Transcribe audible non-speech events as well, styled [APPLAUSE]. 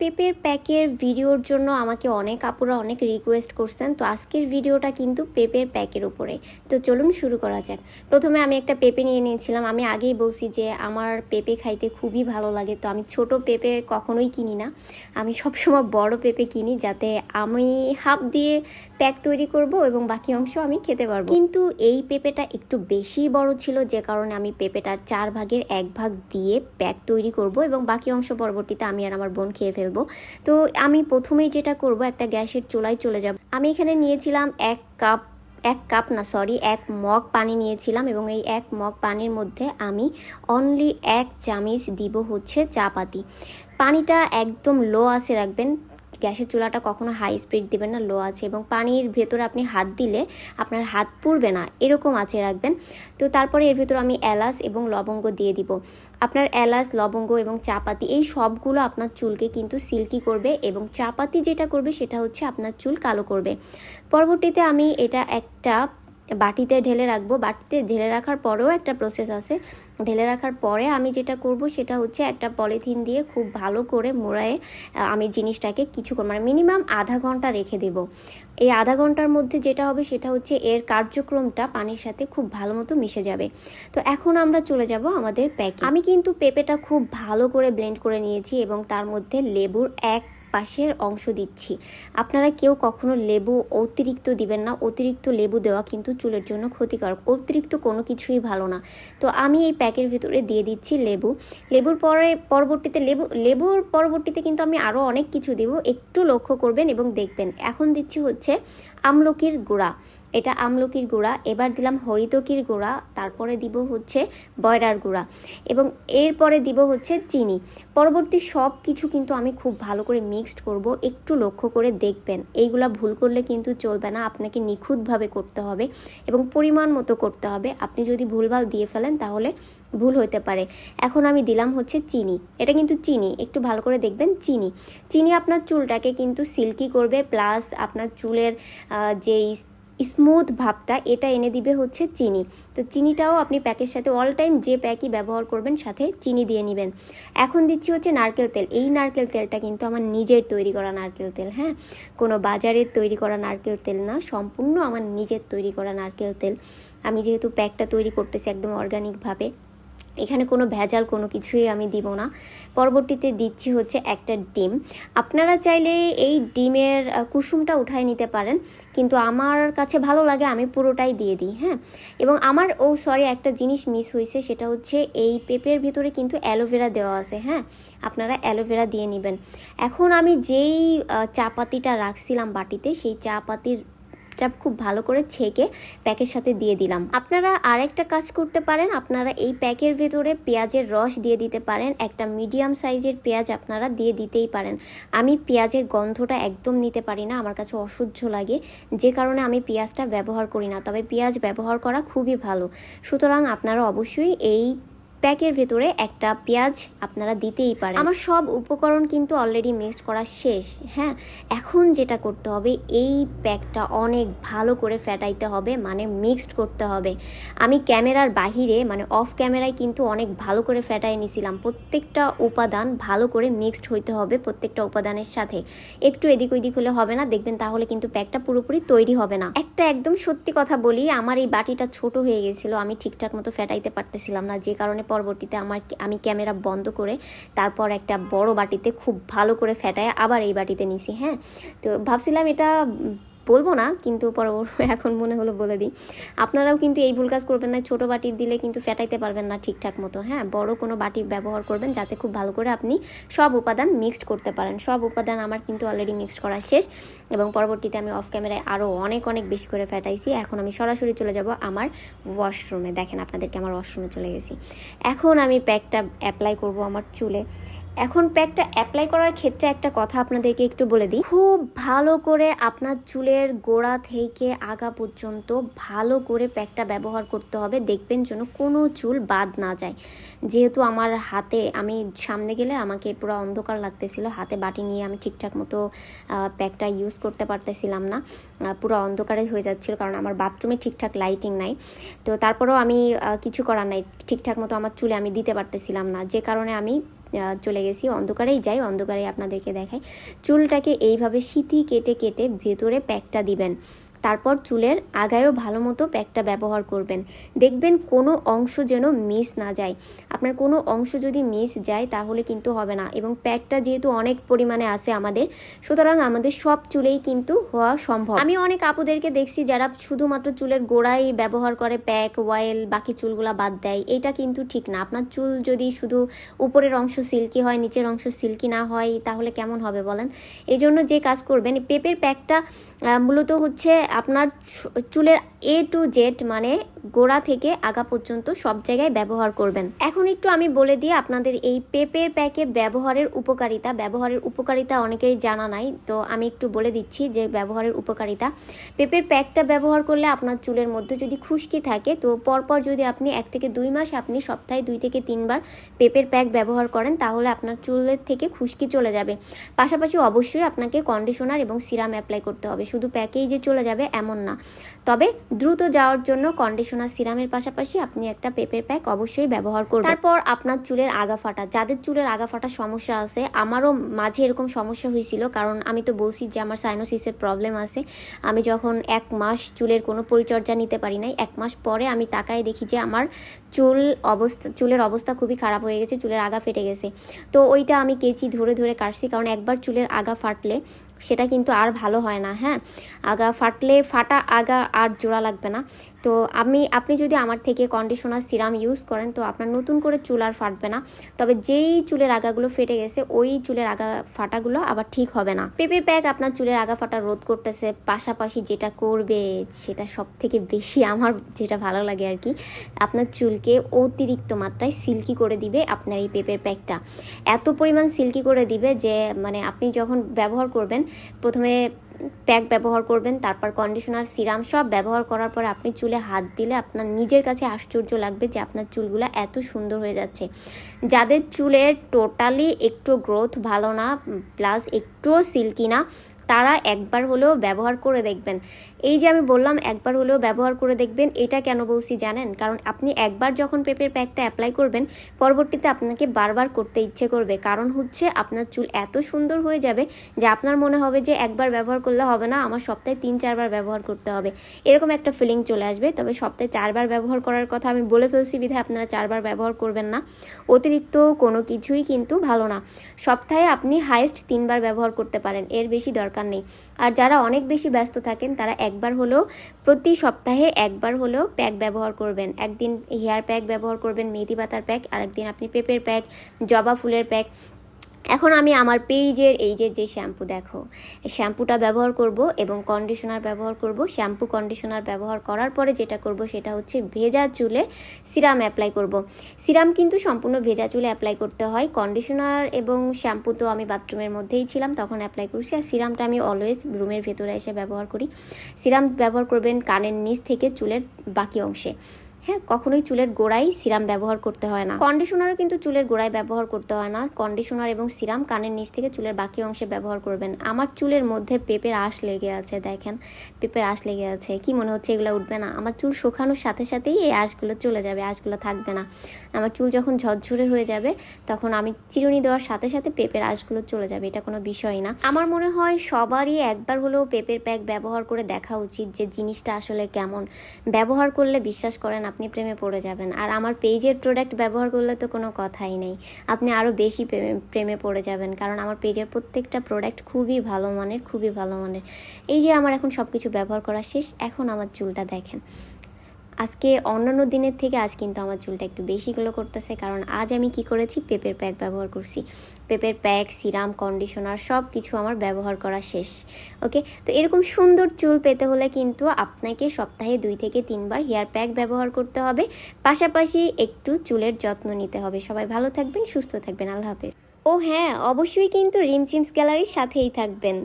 পেপের প্যাকের ভিডিওর জন্য আমাকে অনেক আপুরা অনেক রিকোয়েস্ট করছেন, তো আজকের ভিডিওটা কিন্তু পেপের প্যাকের উপরে। তো চলুন শুরু করা যাক। প্রথমে আমি একটা পেঁপে নিয়ে নিয়েছিলাম। আমি আগেই বলছি যে আমার পেঁপে খাইতে খুবই ভালো লাগে, তো আমি ছোট পেঁপে কখনোই কিনি না। আমি সবসময় বড় পেঁপে কিনি যাতে আমি হাফ দিয়ে প্যাক তৈরি করব এবং বাকি অংশ আমি খেতে পারব। কিন্তু এই পেঁপেটা একটু বেশি বড় ছিল, যে কারণে আমি পেঁপেটার চার ভাগের এক ভাগ দিয়ে প্যাক তৈরি করব এবং বাকি অংশ পরবর্তীতে আমি আর আমার বোন খেয়ে ফেলব। তো আমি প্রথমেই যেটা করব, একটা গ্যাসের চুলায় চলে যাব। আমি এখানে নিয়েছিলাম এক কাপ এক কাপ না সরি এক মগ পানি নিয়েছিলাম এবং এই এক মগ পানির মধ্যে আমি অনলি এক চামিচ দিব হচ্ছে চা পাতি। পানিটা একদম লো আসে রাখবেন গ্যাসের চুলাটা কখনো হাই স্পিড দিবেন না লো আছে এবং পানির ভেতরে আপনি হাত দিলে আপনার হাত পুড়বে না, এরকম আছে রাখবেন। তো তারপরে এর ভেতরে আমি এলাচ এবং লবঙ্গ দিয়ে দিব। আপনার এলাচ, লবঙ্গ এবং চাপাতি এই সবগুলো আপনার চুলকে কিন্তু সিল্কি করবে এবং চাপাতি যেটা করবে সেটা হচ্ছে আপনার চুল কালো করবে। পরবর্তীতে আমি এটা একটা বাটিতে ঢেলে রাখব। বাটিতে ঢেলে রাখার পরেও একটা প্রসেস আছে। ঢেলে রাখার পরে আমি যেটা করব সেটা হচ্ছে একটা পলিথিন দিয়ে খুব ভালো করে মোড়ায়ে আমি জিনিসটাকে কিছুক্ষণ মানে মিনিমাম আধা ঘণ্টা রেখে দেব। এই আধা ঘণ্টার মধ্যে যেটা হবে সেটা হচ্ছে এর কার্যক্রমটা পানির সাথে খুব ভালো মতো মিশে যাবে। তো এখন আমরা চলে যাব আমাদের প্যাকে। আমি কিন্তু পেঁপেটা খুব ভালো করে ব্লেন্ড করে নিয়েছি এবং তার মধ্যে লেবুর এক পাশের অংশ দিচ্ছি। আপনারা কেউ কখনো লেবু অতিরিক্ত দিবেন না। অতিরিক্ত লেবু দেওয়া কিন্তু চুলের জন্য ক্ষতিকারক। অতিরিক্ত কোনো কিছুই ভালো না। তো আমি এই প্যাকের ভিতরে দিয়ে দিচ্ছি লেবু। লেবুর পরে পরবর্তীতে লেবু, লেবুর পরবর্তীতে কিন্তু আমি আরও অনেক কিছু দেব। একটু লক্ষ্য করবেন এবং দেখবেন। এখন দিচ্ছি হচ্ছে আমলকির গুঁড়া। এটা আমলকির গুঁড়া। এবার দিলাম হরিতকির গুঁড়া। তারপরে দিব হচ্ছে বয়রার গুঁড়া। এবং এরপরে দিব হচ্ছে চিনি। পরবর্তী সব কিছু কিন্তু আমি খুব ভালো করে মিক্সড করব। একটু লক্ষ্য করে দেখবেন। এইগুলা ভুল করলে কিন্তু চলবে না। আপনাকে নিখুঁতভাবে করতে হবে এবং পরিমাণ মতো করতে হবে। আপনি যদি ভুলভাল দিয়ে ফেলেন তাহলে ভুল হতে পারে। এখন আমি দিলাম হচ্ছে চিনি। এটা কিন্তু চিনি। একটু ভালো করে দেখবেন, চিনি। চিনি আপনার চুলটাকে কিন্তু সিল্কি করবে, প্লাস আপনার চুলের যেই স্মুথ ভাবটা, এটা এনে দিবে হচ্ছে চিনি। তো চিনিটাও আপনি প্যাকের সাথে, অল টাইম যে প্যাকই ব্যবহার করবেন, সাথে চিনি দিয়ে নেবেন। এখন দিচ্ছি হচ্ছে নারকেল তেল। এই নারকেল তেলটা কিন্তু আমার নিজের তৈরি করা নারকেল তেল হ্যাঁ? কোনো বাজারের তৈরি করা নারকেল তেল না, সম্পূর্ণ আমার নিজের তৈরি করা নারকেল তেল। আমি যেহেতু প্যাকটা তৈরি করতেছি একদম অর্গানিকভাবে এখানে কোনো ভেজাল কোনো কিছুই আমি দিব না। পরবর্তীতে দিচ্ছি হচ্ছে একটা ডিম। আপনারা চাইলে এই ডিমের কুসুমটা উঠায় নিতে পারেন, কিন্তু আমার কাছে ভালো লাগে, আমি পুরোটাই দিয়ে দিই হ্যাঁ? এবং আমার, ও সরি, একটা জিনিস মিস হয়েছে, সেটা হচ্ছে এই পেঁপের ভিতরে কিন্তু অ্যালোভেরা দেওয়া আছে হ্যাঁ? আপনারা অ্যালোভেরা দিয়ে নেবেন। এখন আমি যেই চা পাতিটা রাখছিলাম বাটিতে, সেই চা পাতির চাপ খুব ভালো করে ছেঁকে প্যাকের সাথে দিয়ে দিলাম। আপনারা আরেকটা কাজ করতে পারেন, আপনারা এই প্যাকের ভেতরে পেঁয়াজের রস দিয়ে দিতে পারেন, একটা মিডিয়াম সাইজের পেঁয়াজ আপনারা দিয়ে দিতেই পারেন। আমি পেঁয়াজের গন্ধটা একদম নিতে পারি না, আমার কাছে অসহ্য লাগে, যে কারণে আমি পেঁয়াজটা ব্যবহার করি না, তবে পেঁয়াজ ব্যবহার করা খুবই ভালো। সুতরাং আপনারা অবশ্যই এই প্যাকের ভেতরে একটা পেঁয়াজ আপনারা দিতেই পারেন। আমার সব উপকরণ কিন্তু অলরেডি মিক্সড করা শেষ হ্যাঁ? এখন যেটা করতে হবে, এই প্যাকটা অনেক ভালো করে ফ্যাটাইতে হবে মানে মিক্সড করতে হবে। আমি ক্যামেরার বাহিরে মানে অফ ক্যামেরায় কিন্তু অনেক ভালো করে ফ্যাটাই নিছিলাম। প্রত্যেকটা উপাদান ভালো করে মিক্সড হইতে হবে প্রত্যেকটা উপাদানের সাথে। একটু এদিক ওইদিক হলে হবে না, দেখবেন তাহলে কিন্তু প্যাকটা পুরোপুরি তৈরি হবে না। একটা একদম সত্যি কথা বলি, আমার এই বাটিটা ছোট হয়ে গেছিল, আমি ঠিকঠাক মতো ফ্যাটাইতে পারতেছিলাম না, যে কারণে পরবর্তীতে আমার আমি ক্যামেরা বন্ধ করে তারপর একটা বড় বাটিতে খুব ভালো করে ফেটায়, আবার এই বাটিতে নিছি হ্যাঁ? তো ভাবছিলাম এটা বলব না, কিন্তু পরবর্তী [LAUGHS] এখন মনে হলো বলে দিই। আপনারাও কিন্তু এই ভুল কাজ করবেন না, ছোটো বাটির দিলে কিন্তু ফেটাইতে পারবেন না ঠিকঠাক মতো হ্যাঁ? বড় কোনো বাটি ব্যবহার করবেন যাতে খুব ভালো করে আপনি সব উপাদান মিক্সড করতে পারেন। সব উপাদান আমার কিন্তু অলরেডি মিক্সড করা শেষ এবং পরবর্তীতে আমি অফ ক্যামেরায় আরও অনেক অনেক বেশি করে ফেটাইছি। এখন আমি সরাসরি চলে যাব আমার ওয়াশরুমে দেখেন আপনাদেরকে আমার ওয়াশরুমে চলে গেছি। এখন আমি প্যাকটা অ্যাপ্লাই করব আমার চুলে। এখন প্যাকটা অ্যাপ্লাই করার ক্ষেত্রে একটা কথা আপনাদেরকে একটু বলে দিই। খুব ভালো করে আপনার চুলের গোড়া থেকে আগা পর্যন্ত ভালো করে প্যাকটা ব্যবহার করতে হবে। দেখবেন যেন কোনো চুল বাদ না যায়। যেহেতু আমার হাতে, আমি সামনে গেলে আমাকে পুরো অন্ধকার লাগতেছিল। হাতে বাটি নিয়ে আমি ঠিকঠাক মতো প্যাকটা ইউজ করতে পারতেছিলাম না। পুরো অন্ধকারে হয়ে যাচ্ছিল কারণ আমার বাথরুমে ঠিকঠাক লাইটিং নাই। তো তারপরেও আমি কিছু করার নাই। ঠিকঠাক মতো আমার চুলে আমি দিতে পারতেছিলাম না। যে কারণে আমি চলে গেছি অন্ধকারেই যাই, অন্ধকারেই আপনাদেরকে দেখাই। চুলটাকে এইভাবে সিঁথি কেটে কেটে ভেতরে প্যাকটা দিবেন। তারপর চুলের আগায়ও ভালো মতো প্যাকটা ব্যবহার করবেন। দেখবেন কোনো অংশ যেন মিস না যায়। আপনার কোনো অংশ যদি মিস যায় তাহলে কিন্তু হবে না এবং প্যাকটা যেহেতু অনেক পরিমাণে আছে আমাদের, সুতরাং আমাদের সব চুলেই কিন্তু হওয়া সম্ভব। আমি অনেক আপুদেরকে দেখছি যারা শুধুমাত্র চুলের গোড়ায় ব্যবহার করে প্যাক অয়েল বাকি চুলগুলা বাদ দেয়। এটা কিন্তু ঠিক না। আপনার চুল যদি শুধু উপরের অংশ সিল্কি হয়, নিচের অংশ সিল্কি না হয়, তাহলে কেমন হবে বলেন? এই জন্য যে কাজ করবেন, পেপের প্যাকটা মূলত হচ্ছে আপনার চুলের এ টু জেড মানে গোড়া থেকে আগা পর্যন্ত সব জায়গায় ব্যবহার করবেন। এখন একটু আমি বলে দিই, আপনাদের এই পেপের প্যাকে ব্যবহারের উপকারিতা ব্যবহারের উপকারিতা অনেকেরই জানা নাই, তো আমি একটু বলে দিচ্ছি যে ব্যবহারের উপকারিতা। পেপের প্যাকটা ব্যবহার করলে আপনার চুলের মধ্যে যদি খুশকি থাকে, তো পরপর যদি আপনি এক থেকে দুই মাস, আপনি সপ্তাহে দুই থেকে তিনবার পেপের প্যাক ব্যবহার করেন, তাহলে আপনার চুলের থেকে খুশকি চলে যাবে। পাশাপাশি অবশ্যই আপনাকে কন্ডিশনার এবং সিরাম অ্যাপ্লাই করতে হবে। শুধু প্যাকেই যে চলে যাবে, এমন না। তবে দ্রুত যাওয়ার জন্য কন্ডিশনার সিরামের পাশাপাশি আপনি একটা পেপের প্যাক অবশ্যই ব্যবহার করবেন। তারপর আপনার চুলের আগা ফাটা যাদের চুলের আগা ফাটা সমস্যা আছে, আমারও মাঝে এরকম সমস্যা হয়েছিল, কারণ আমি তো বলছি যে আমার সাইনোসিসের প্রবলেম আছে। আমি যখন এক মাস চুলের কোনো পরিচর্যা নিতে পারি নাই, এক মাস পরে আমি তাকায় দেখি যে আমার চুল অবস্থা, চুলের অবস্থা খুবই খারাপ হয়ে গেছে, চুলের আগা ফেটে গেছে। তো ওইটা আমি কেচি ধরে ধরে কাটছি, কারণ একবার চুলের আগা ফাটলে সেটা কিন্তু আর ভালো হয় না হ্যাঁ? আগা ফাটলে ফাটা আগা আর জোড়া লাগবে না। তো আমি, আপনি যদি আমার থেকে কন্ডিশনার সিরাম ইউজ করেন, তো আপনার নতুন করে চুল আর ফাটবে না। তবে যেই চুলের আগাগুলো ফেটে গেছে, ওই চুলের আগা ফাটাগুলো আবার ঠিক হবে না। পেপের প্যাক আপনার চুলের আগা ফাটা রোধ করতেছে, পাশাপাশি যেটা করবে সেটা সব থেকে বেশি আমার যেটা ভালো লাগে আর কি, আপনার চুলকে অতিরিক্ত মাত্রায় সিল্কি করে দিবে আপনার এই পেপের প্যাকটা। এত পরিমাণ সিল্কি করে দিবে যে মানে আপনি যখন ব্যবহার করবেন প্রথমে প্যাক ব্যবহার করবেন, তারপর কন্ডিশনার সিরাম সব ব্যবহার করার পর আপনি চুলে হাত দিলে আপনার নিজের কাছে আশ্চর্য লাগবে যে আপনার চুলগুলো এত সুন্দর হয়ে যাচ্ছে। যাদের চুলের টোটালি একটু গ্রোথ ভালো না প্লাস একটুও সিল্কি না, তারা একবার হলেও ব্যবহার করে দেখবেন। এই যে আমি বললাম, একবার হলেও ব্যবহার করে দেখবেন, এটা কেন বলছি জানেন? কারণ আপনি একবার যখন পেপের প্যাকটা অ্যাপ্লাই করবেন, পরবর্তীতে আপনাকে বারবার করতে ইচ্ছে করবে। কারণ হচ্ছে আপনার চুল এত সুন্দর হয়ে যাবে যে আপনার মনে হবে যে একবার ব্যবহার করলে হবে না, আমার সপ্তাহে তিন, চারবার ব্যবহার করতে হবে। এরকম একটা ফিলিং চলে আসবে। তবে সপ্তাহে চারবার ব্যবহার করার কথা আমি বলে ফেলছি বিধায় আপনারা চারবার ব্যবহার করবেন না। অতিরিক্ত কোনো কিছুই কিন্তু ভালো না। সপ্তাহে আপনি হাইয়েস্ট তিনবার ব্যবহার করতে পারেন, এর বেশি দরকার নেই। আর যারা অনেক বেশি ব্যস্ত থাকেন, তারা একবার হলেও, প্রতি সপ্তাহে একবার হলেও প্যাক ব্যবহার করবেন। একদিন হেয়ার প্যাক ব্যবহার করবেন, মেহেদি পাতার প্যাক আর একদিন আপনি পেঁপের প্যাক, জবা ফুলের প্যাক। এখন আমি আমার পেইজের, এই যে যে শ্যাম্পু দেখো শ্যাম্পুটা ব্যবহার করব এবং কন্ডিশনার ব্যবহার করব। শ্যাম্পু কন্ডিশনার ব্যবহার করার পরে যেটা করব সেটা হচ্ছে ভেজা চুলে সিরাম অ্যাপ্লাই করব। সিরাম কিন্তু সম্পূর্ণ ভেজা চুলে অ্যাপ্লাই করতে হয়। কন্ডিশনার এবং শ্যাম্পু তো আমি বাথরুমের মধ্যেই ছিলাম, তখন অ্যাপ্লাই করছি। আর সিরামটা আমি অলওয়েজ রুমের ভেতরে এসে ব্যবহার করি। সিরাম ব্যবহার করবেন কানের নিচ থেকে চুলের বাকি অংশে। হ্যাঁ কখনোই চুলের গোড়ায় সিরাম ব্যবহার করতে হয় না। কন্ডিশনারও কিন্তু চুলের গোড়ায় ব্যবহার করতে হয় না। কন্ডিশনার এবং সিরাম কানের নিচ থেকে চুলের বাকি অংশে ব্যবহার করবেন। আমার চুলের মধ্যে পেঁপের আঁশ লেগে আছে, দেখেন। পেঁপের আঁশ লেগে আছে। কি মনে হচ্ছে এগুলো উঠবে না? আমার চুল শুকানোর সাথে সাথেই এই আঁশগুলো চলে যাবে, আঁশগুলো থাকবে না। আমার চুল যখন ঝরঝরে হয়ে যাবে, তখন আমি চিরুনি দেওয়ার সাথে সাথে পেঁপের আঁশগুলো চলে যাবে। এটা কোনো বিষয় না। আমার মনে হয় সবারই একবার হলেও পেঁপের প্যাক ব্যবহার করে দেখা উচিত যে জিনিসটা আসলে কেমন। ব্যবহার করলে বিশ্বাস করেন আপনি প্রেমে পড়ে যাবেন। আর আমার পেজের প্রোডাক্ট ব্যবহার করলে তো কোনো কথাই নেই। আপনি আরও বেশি প্রেমে প্রেমে পড়ে যাবেন। কারণ আমার পেজের প্রত্যেকটা প্রোডাক্ট খুবই ভালো মানের, খুবই ভালো মানের। এই যে আমার এখন সব কিছু ব্যবহার করা শেষ, এখন আমার চুলটা দেখেন। আজকে অন্যান্য দিনের থেকে আজ কিন্তু আমার চুলটা একটু বেশি গুলো করতেছে, কারণ আজ আমি কি করেছি? পেপের প্যাক ব্যবহার করছি। পেপের প্যাক, সিরাম কন্ডিশনার সব কিছু আমার ব্যবহার করা শেষ ওকে তো এরকম সুন্দর চুল পেতে হলে কিন্তু আপনাকে সপ্তাহে দুই থেকে তিনবার হেয়ার প্যাক ব্যবহার করতে হবে। পাশাপাশি একটু চুলের যত্ন নিতে হবে। সবাই ভালো থাকবেন, সুস্থ থাকবেন। আল্লাহ হাফেজ। ও হ্যাঁ অবশ্যই কিন্তু রিমচিমস গ্যালারির সাথেই থাকবেন।